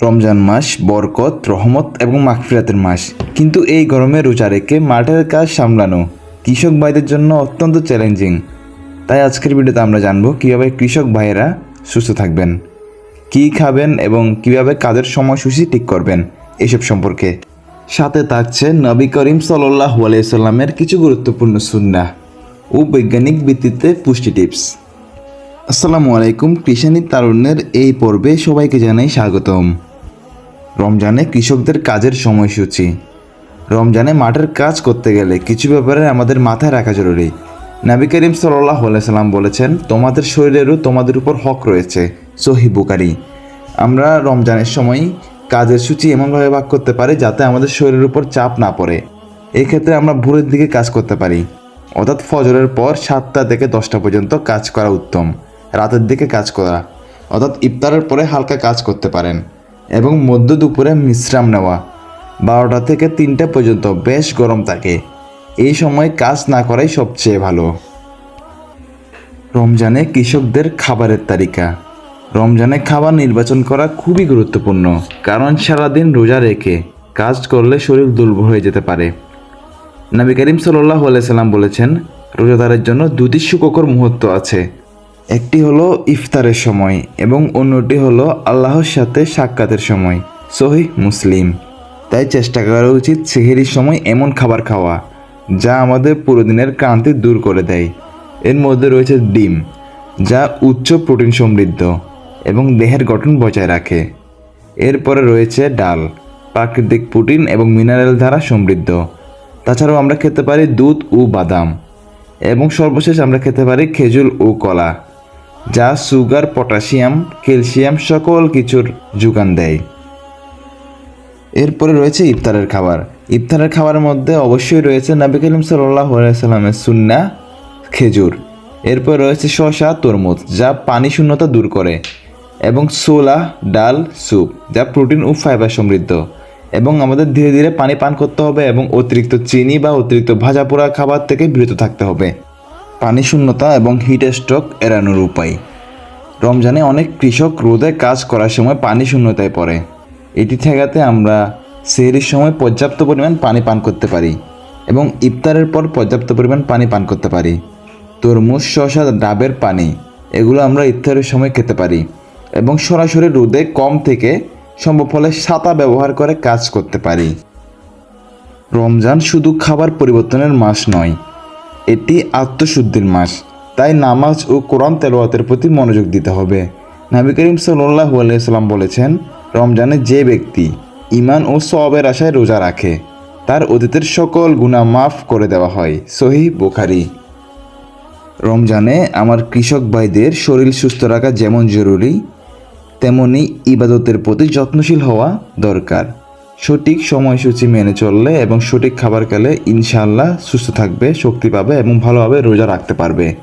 রমজান মাস বরকত, রহমত এবং মাগফিরাতের মাস। কিন্তু এই গরমে রোজা রেখে মাঠের কাজ সামলানো কৃষক ভাইদের জন্য অত্যন্ত চ্যালেঞ্জিং তাই আজকের ভিডিওতে আমরা জানব কীভাবে কৃষক ভাইয়েরা সুস্থ থাকবেন, কী খাবেন এবং কীভাবে কাজের সময়সূচি ঠিক করবেন এসব সম্পর্কে। সাথে থাকছে নবী করিম সাল্লাহ আলাইসাল্লামের কিছু গুরুত্বপূর্ণ সুন্না ও বৈজ্ঞানিক ভিত্তিতে পুষ্টি টিপস আসসালামু আলাইকুম, কৃষানি তারুণ্যের এই পর্বে সবাইকে জানাই স্বাগতম। রমজানে কৃষকদের কাজের সময়সূচি। রমজানে মাঠের কাজ করতে গেলে কিছু ব্যাপারে আমাদের মাথায় রাখা জরুরি। নাবি করিম সাল্লাহ সাল্লাম বলেছেন, তোমাদের শরীরেরও তোমাদের উপর হক রয়েছে। সহি বুকারি আমরা রমজানের সময় কাজের সূচি এমনভাবে ভাগ করতে পারি যাতে আমাদের শরীরের উপর চাপ না পড়ে। এক্ষেত্রে আমরা ভোরের দিকে কাজ করতে পারি। অর্থাৎ ফজরের পর সাতটা থেকে দশটা পর্যন্ত কাজ করা উত্তম। রাতের দিকে কাজ করা, অর্থাৎ ইফতারের পরে হালকা কাজ করতে পারেন এবং মধ্য দুপুরে বিশ্রাম নেওয়া। বারোটা থেকে তিনটা পর্যন্ত বেশ গরম থাকে। এই সময় কাজ না করাই সবচেয়ে ভালো। রমজানে কৃষকদের খাবারের তালিকা। রমজানে খাবার নির্বাচন করা খুবই গুরুত্বপূর্ণ, কারণ সারাদিন রোজা রেখে কাজ করলে শরীর দুর্বল হয়ে যেতে পারে। নবী করিম সাল্লাহ সাল্লাম বলেছেন, রোজাদারের জন্য দুটি সুখকর মুহূর্ত আছে। একটি হলো ইফতারের সময় এবং অন্যটি হলো আল্লাহর সাথে সাক্ষাতের সময়। সহি মুসলিম। তাই চেষ্টা করা উচিত সেহেরির সময় এমন খাবার খাওয়া, যা আমাদের পুরো দিনের ক্লান্তি দূর করে দেয়। এর মধ্যে রয়েছে ডিম, যা উচ্চ প্রোটিন সমৃদ্ধ এবং দেহের গঠন বজায় রাখে। এরপরে রয়েছে ডাল, প্রাকৃতিক প্রোটিন এবং মিনারেল দ্বারা সমৃদ্ধ। তাছাড়াও আমরা খেতে পারি দুধ ও বাদাম এবং সর্বশেষ আমরা খেতে পারি খেজুর ও কলা। যা সুগার, পটাশিয়াম, ক্যালসিয়াম সকল কিছুর যোগান দেয়। এরপরে রয়েছে ইফতারের খাবার। ইফতারের খাবারের মধ্যে অবশ্যই রয়েছে নবী করিম সাল্লাহ সাল্লামের সুন্না খেজুর। এরপর রয়েছে শসা, তরমুজ, যা পানি শূন্যতা দূর করে, এবং সোলা ডাল, স্যুপ, যা প্রোটিন ও ফাইবার সমৃদ্ধ। এবং আমাদের ধীরে ধীরে পানি পান করতে হবে এবং অতিরিক্ত চিনি বা অতিরিক্ত ভাজা পোড়া খাবার থেকে বিরত থাকতে হবে। পানি শূন্যতা এবং হিট স্ট্রোক এড়ানোর উপায়। রমজানে অনেক কৃষক রোদে কাজ করার সময় পানি শূন্যতায় পড়ে। এটি ঠেকাতে আমরা সেহরির সময় পর্যাপ্ত পরিমাণ পানি পান করতে পারি এবং ইফতারের পর পর্যাপ্ত পরিমাণ পানি পান করতে পারি। তরমুজ, শসা, ডাবের পানি, এগুলো আমরা ইফতারের সময় খেতে পারি এবং সরাসরি রোদে কম থেকে সম্ভব হলে ছাতা ব্যবহার করে কাজ করতে পারি। রমজান শুধু খাবার পরিবর্তনের মাস নয় এটি আত্মশুদ্ধির মাস। তাই নামাজ ও কোরআন তেলাওয়াতের প্রতি মনোযোগ দিতে হবে। নবী করিম সাল্লাহ সাল্লাম বলেছেন, রমজানে যে ব্যক্তি ইমান ও সবের আশায় রোজা রাখে, তার অতীতের সকল গুণা মাফ করে দেওয়া হয়। সহি বোখারি। রমজানে আমার কৃষক ভাইদের শরীর সুস্থ রাখা যেমন জরুরি, তেমনি ইবাদতের প্রতি যত্নশীল হওয়া দরকার। সঠিক সময়সূচি মেনে চললে এবং সঠিক খাবার খেলে ইনশাআল্লাহ সুস্থ থাকবে, শক্তি পাবে এবং ভালোভাবে রোজা রাখতে পারবে।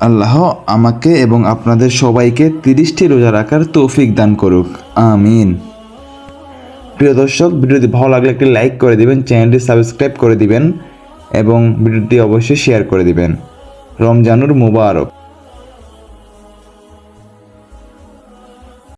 আল্লাহ আমাকে এবং আপনাদের সবাইকে তিরিশটি রোজা রাখার তৌফিক দান করুক। আমিন। প্রিয় দর্শক, ভিডিওটি ভালো লাগলে একটি লাইক করে দিবেন, চ্যানেলটি সাবস্ক্রাইব করে দিবেন এবং ভিডিওটি অবশ্যই শেয়ার করে দিবেন। রমজানুর মুবারক।